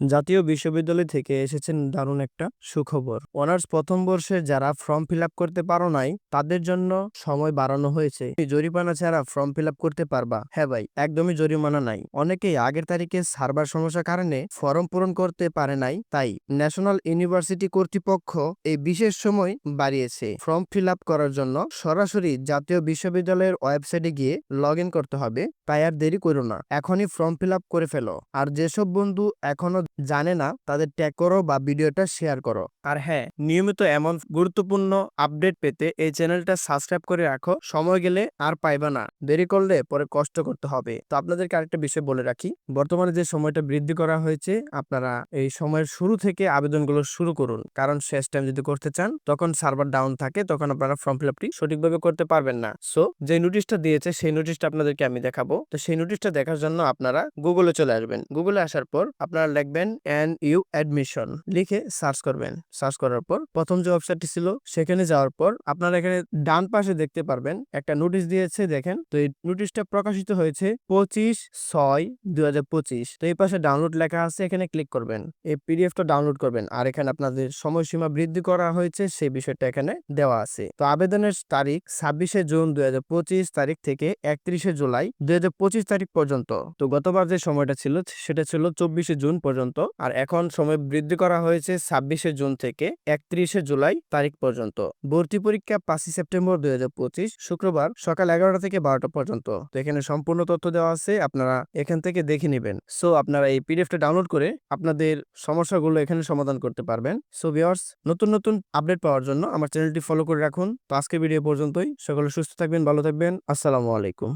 জাতীয় বিশ্ববিদ্যালয় থেকে এসেছেন দারুণ একটা সুখবর। অনার্স প্রথম বর্ষে যারা ফর্ম ফিল করতে পারো নাই, তাদের জন্য সময় বাড়ানো হয়েছে। জরিমানা ছাড়া ফর্ম ফিল করতে পারবা। হ্যাঁ ভাই, একদমই জরিমানা নাই। অনেকেই আগের তারিখে সার্ভার সমস্যার কারণে ফর্ম পূরণ করতে পারে নাই, তাই ন্যাশনাল ইউনিভার্সিটি কর্তৃপক্ষ এই বিশেষ সময় বাড়িয়েছে। ফর্ম ফিল করার জন্য সরাসরি জাতীয় বিশ্ববিদ্যালয়ের ওয়েবসাইটে গিয়ে লগ করতে হবে, তাই আর দেরি করো না। এখনই ফর্ম ফিল করে ফেলো। আর যেসব বন্ধু এখনও জানে না, তাদের ট্যাগ করো বা ভিডিওটা শেয়ার করো। আর হ্যাঁ নিয়মিত এমন গুরুত্বপূর্ণ আপডেট পেতে এই চ্যানেলটা সাবস্ক্রাইব করে রাখো। সময় গেলে আর পাইবা না। দেরি করলে পরে কষ্ট করতে হবে। তো আপনাদেরকে আরেকটা বিষয় বলে রাখি। বর্তমানে যে সময়টা বৃদ্ধি করা হয়েছে, আপনারা এই সময়ের শুরু থেকে আবেদনগুলো শুরু করুন। কারণ শেষ টাইম যদি করতে চান, তখন সার্ভার ডাউন থাকে, তখন আপনারা ফর্ম ফিল সঠিকভাবে করতে পারবেন না। সো যে নোটিশটা দিয়েছে, সেই নোটিশটা আপনাদেরকে আমি দেখাবো। তো সেই নোটিশটা দেখার জন্য আপনারা গুগলে চলে আসবেন। গুগলে আসার পর আপনারা লিখবেন এন ইউ অ্যাডমিশন লিখে সার্চ করবেন। সার্চ করার পর প্রথম যে ওয়েবসাইটটি ছিল সেখানে যাওয়ার পর আপনারা এখানে ডান পাশে দেখতে পারবেন, একটা নোটিশ দিয়েছে দেখেন। তো এই নোটিশটা প্রকাশিত হয়েছে পঁচিশ ছয় দুই তো এই পাশে ডাউনলোড লেখা আছে, এখানে ক্লিক করবেন। এই পিডিএফটা ডাউনলোড করবেন। আর এখানে আপনাদের সময়সীমা বৃদ্ধি করা হয়েছে, সেই বিষয়টা এখানে দেওয়া আছে। তো আবেদনের তারিখ ছাব্বিশে জুন দুই হাজার পঁচিশ, তারিখ থেকে একত্রিশে জুলাই দুই হাজার পঁচিশ তারিখ পর্যন্ত। তো গতবার যে সময়টা ছিল, সেটা ছিল চব্বিশে জুন পর্যন্ত। আর এখন সময় বৃদ্ধি করা হয়েছে ছাব্বিশে জুন থেকে একত্রিশে জুলাই তারিখ পর্যন্ত। ভর্তি পরীক্ষা পাঁচই সেপ্টেম্বর দুই শুক্রবার সকাল এগারোটা থেকে বারোটা পর্যন্ত। তো এখানে সম্পূর্ণ তথ্য দেওয়া আছে, আপনারা এখান থেকে দেখে নেবেন। সো আপনারা এই পিডিএফটা ডাউনলোড করে আপনাদের সমস্যাগুলো এখানে সমাধান করতে পারবেন। সো ভিওর্স নতুন নতুন আপডেট পাওয়ার জন্য আমার চ্যানেলটি ফলো করে রাখুন। তো আজকে ভিডিও পর্যন্তই। সকলে সুস্থ থাকবেন, ভালো থাকবেন। আসসালামু আলাইকুম।